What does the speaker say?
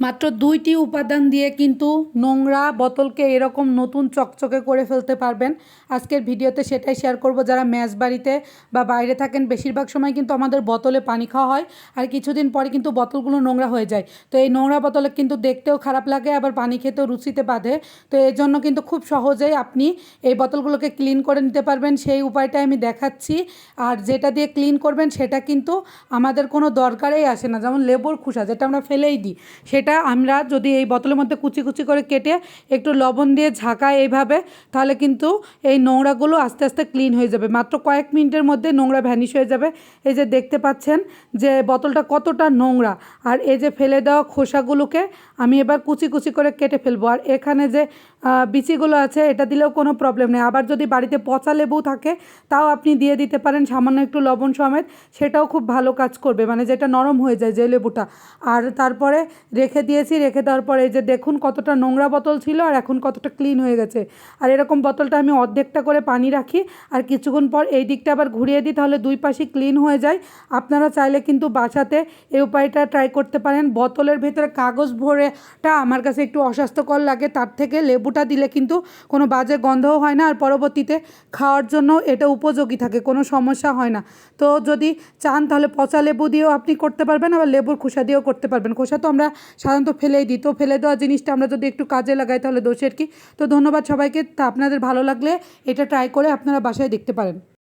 মাত্র দুইটি উপাদান দিয়ে কিন্তু নোংরা বোতলকে এরকম নতুন চকচকে করে ফেলতে পারবেন। আজকের ভিডিওতে সেটাই শেয়ার করব। যারা ম্যাচ বাড়িতে বা বাইরে থাকেন, বেশিরভাগ সময় কিন্তু আমাদের বোতলে পানি খাওয়া হয় আর কিছুদিন পরে কিন্তু বোতলগুলো নোংরা হয়ে যায়। তো এই নোংরা বোতলে কিন্তু দেখতেও খারাপ লাগে, আবার পানি খেতেও রুচিতে বাঁধে। তো এর জন্য কিন্তু খুব সহজেই আপনি এই বোতলগুলোকে ক্লিন করে নিতে পারবেন। সেই উপায়টা আমি দেখাচ্ছি। আর যেটা দিয়ে ক্লিন করবেন, সেটা কিন্তু আমাদের কোনো দরকারেই আসে না। যেমন লেবুর খোসা, যেটা আমরা ফেলেই দিই, সেটা আমরা যদি এই বোতলের মধ্যে কুচি কুচি করে কেটে একটু লবণ দিয়ে ঝাঁকাই এইভাবে, তাহলে কিন্তু এই নোংরাগুলো আস্তে আস্তে ক্লিন হয়ে যাবে। মাত্র কয়েক মিনিটের মধ্যে নোংরা ভ্যানিশ হয়ে যাবে। এই যে দেখতে পাচ্ছেন যে বোতলটা কতটা নোংরা। আর এই যে ফেলে দেওয়া খোসাগুলোকে আমি এবার কুচি কুচি করে কেটে ফেলব। আর এখানে যে বিচিগুলো আছে, এটা দিলেও কোনো প্রবলেম নেই। আবার যদি বাড়িতে পচা লেবু থাকে, তাও আপনি দিয়ে দিতে পারেন। সামান্য একটু লবণ সমেত। সেটাও খুব ভালো কাজ করবে। মানে যেটা নরম হয়ে যায় যে লেবুটা। আর তারপরে রেখে দিয়েছি, রেখে দেওয়ার পরে এই যে দেখুন কতটা নোংরা বোতল ছিল আর এখন কতটা ক্লিন হয়ে গেছে। আর এরকম বোতলটা আমি অর্ধেকটা করে পানি রাখি আর কিছুক্ষণ পর এই দিকটা আবার ঘুরিয়ে দিই তাহলে দুই পাশে ক্লিন হয়ে যায়। আপনারা চাইলে কিন্তু বাসাতে এই উপায়টা ট্রাই করতে পারেন। বোতলের ভেতরে কাগজ ভরেটা আমার কাছে একটু অস্বাস্থ্যকর লাগে, তার থেকে লেবুটা দিলে কিন্তু কোনো বাজে গন্ধও হয় না আর পরবর্তীতে খাওয়ার জন্য এটা উপযোগী থাকে, কোনো সমস্যা হয় না। তো যদি চান তাহলে পচা লেবু দিয়েও আপনি করতে পারবেন, আবার লেবুর খোসা দিয়েও করতে পারবেন। খোসা তো আমরা সাধারণত ফেলেই দিই। তো ফেলে দেওয়া জিনিসটা আমরা যদি একটু কাজে লাগাই তাহলে দোষের কি? তো ধন্যবাদ সবাইকে। তা আপনাদের ভালো লাগলে এটা ট্রাই করে আপনারা বাসায় দেখতে পারেন।